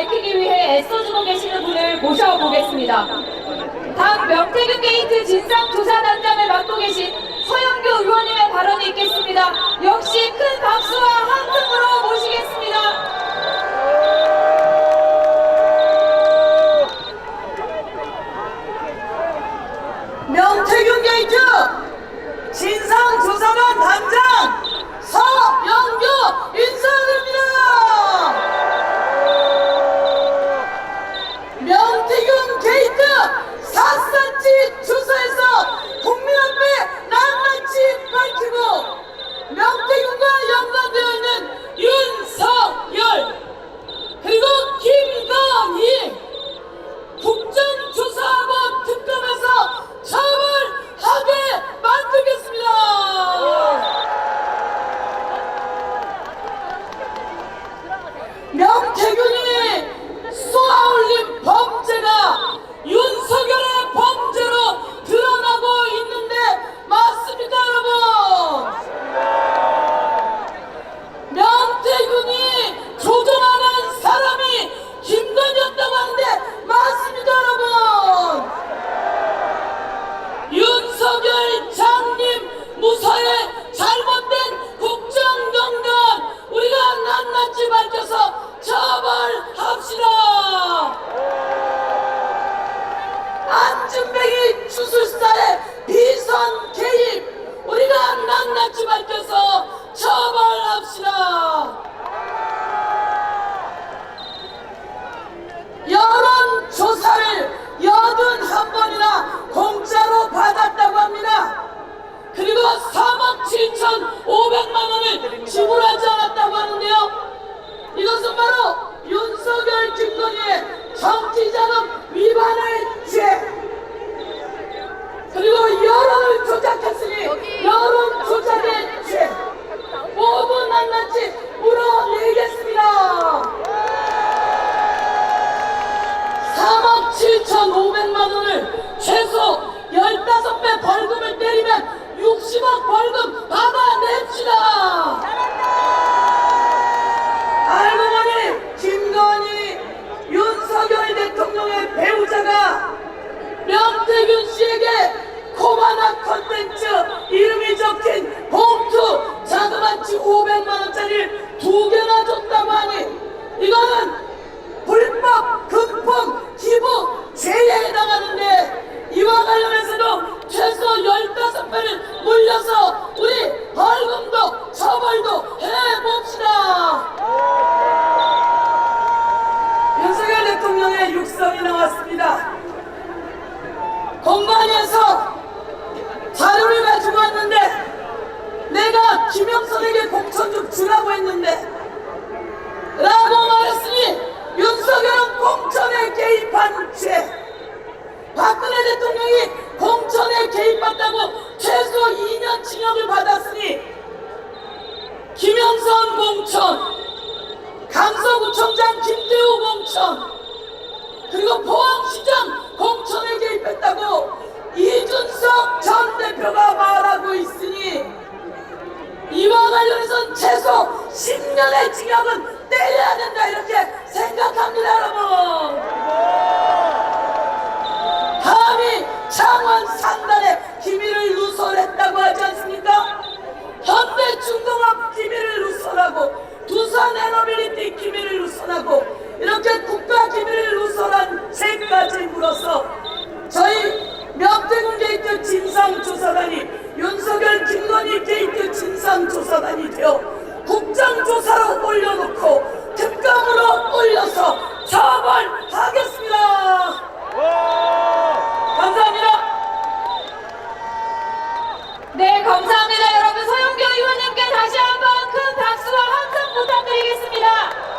밝히기 위해 애써주고 계시는 분을 모셔보겠습니다. 다음 명태균 게이트 진상조사단장을 맡고 계신 서영교 의원님의 발언이 있겠습니다. 역시 큰 박수와 함성으로 모시겠습니다. 명태균 게이트 진상조사관 단장 서영규 인사드립니다. 명태균 게이트 샅샅이 조사해서 국민 앞에 낱낱이 밝히고 명태균과 연관되어 있는 윤석열 그리고 김건희 국정조사하고 특검에서 처벌하게 만들겠습니다. 명태균이 쏘아올린 범죄가 윤석열의 범죄로 드러나고 있는데 맞습니까 여러분? 명태균이 조종하는 사람이 김건희였다고 하는데 맞습니까 여러분? 윤석열 장님 무사히 잘못된 국정농단 우리가 낱낱이 밝혀서 처벌합시다 안준뱅이 주술사의 비선 개입 우리가 낱낱이 밝혀서 처벌합시다 여론조사를 여든 한 번이나 공짜로 받았다고 합니다. 그리고 3억 7천5백만 원을 지불하지 않았다고 하는데요. 이것은 바로 윤석열 김건희의 정치자금 위반의 죄. 그리고 여론을 조작했으니 여론 조작의 죄. 모두 낱낱이 물어내겠습니다. 3억 7천5백만 원을 최소 15배 벌금을 때리면 60억 벌금 받아냅시다. 알고 보니 김건희 윤석열 대통령의 배우자가 명태균 씨에게 코바나 컨텐츠 이름이 적힌 봉투 자그마치 500만 원짜리를 두 개나 줬다고 하니 이거는 불법 금품 기부 죄에 해당하는데 이와 관련해서도 최소 15배를 물려서 우리 벌금도 처벌도 해봅시다. 윤석열 대통령의 육성이 나왔습니다. 공관에서 자료를 가지고 왔는데 내가 김영선에게 공천 좀 주라고 했는데 라고 말했으니 윤석열은 공천에 개입한 죄 박근혜 대통령이 공천에 개입한다고 최소 2년 징역을 받았으니 김영선 공천 강서구청장 김대우 10년의 징역은 때려야 된다 이렇게 생각합니다 여러분 감히 창원 상단에 기밀을 누설했다고 하지 않습니까? 현대 중공업 기밀을 누설하고 두산 에너빌리티 기밀을 누설하고 이렇게 국가 기밀을 누설한 죄까지 물어서 저희 명태군 게이트 진상조사단이 윤석열 김건희 게이트 진상조사단이 되어 국정조사로 올려놓고 특검으로 올려서 처벌하겠습니다. 감사합니다. 네, 감사합니다. 여러분, 서영교 의원님께 다시 한번 큰 박수와 함성 부탁드리겠습니다.